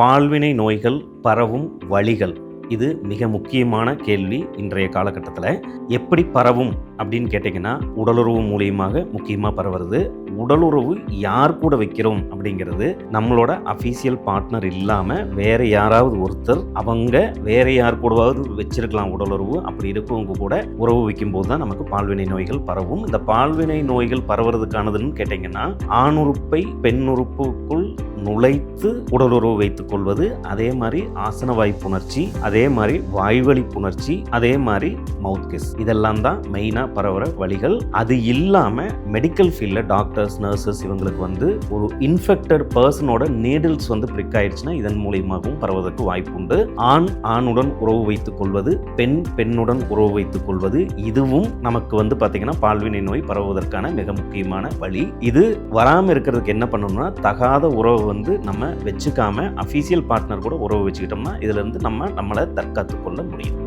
பால்வினை நோய்கள் பரவும் வழிகள்? இது மிக முக்கியமான கேள்வி இன்றைய காலகட்டத்தில். எப்படி பரவும் அப்படின்னு கேட்டிங்கன்னா உடலுறவு மூலியமாக முக்கியமாக பரவுறது உடலுறவு யார் கூட வைக்கிறோம் அப்படிங்கிறது நம்மளோட அஃபீஷியல் பார்ட்னர் இல்லாமல் வேற யாராவது ஒருத்தர் அவங்க வேற யார் கூடவாவது வச்சிருக்கலாம் உடலுறவு. அப்படி இருக்கவங்க கூட உறவு வைக்கும்போது தான் நமக்கு பால்வினை நோய்கள் பரவும். இந்த பால்வினை நோய்கள் பரவுறதுக்கானதுன்னு கேட்டிங்கன்னா ஆணுறுப்பை பெண்ணுறுப்புக்குள் நுழைத்து உடலுறவு வைத்துக் கொள்வது அதே மாதிரி ஆசன புணர்ச்சி அதே மாதிரி வாய்வழி புணர்ச்சி அதே மாதிரி மவுத் கிஸ் இதெல்லாம் தான் மெயினாக பரவுற வழிகள். அது இல்லாமல் மெடிக்கல் ஃபீல்டில் டாக்டர்ஸ் நர்சஸ் இவங்களுக்கு வந்து ஒரு இன்ஃபெக்டட் பர்சனோட நீடில்ஸ் வந்து பிரிக் ஆயிடுச்சுன்னா இதன் மூலியமாகவும் பரவதற்கு வாய்ப்பு உண்டு. ஆண் ஆணுடன் உறவு வைத்துக் கொள்வது பெண் பெண்ணுடன் உறவு வைத்துக் கொள்வது இதுவும் நமக்கு வந்து பார்த்தீங்கன்னா பால்வினை நோய் பரவுவதற்கான மிக முக்கியமான வழி. இது வராமல் இருக்கிறதுக்கு என்ன பண்ணணும்னா தகாத உறவு வந்து வந்து நம்ம வச்சுக்காம அஃபீஷியல் பார்ட்னர் கூட உறவு வச்சுக்கிட்டோம்னா இதுலேருந்து நம்ம நம்மளை தற்காத்து கொள்ள முடியும்.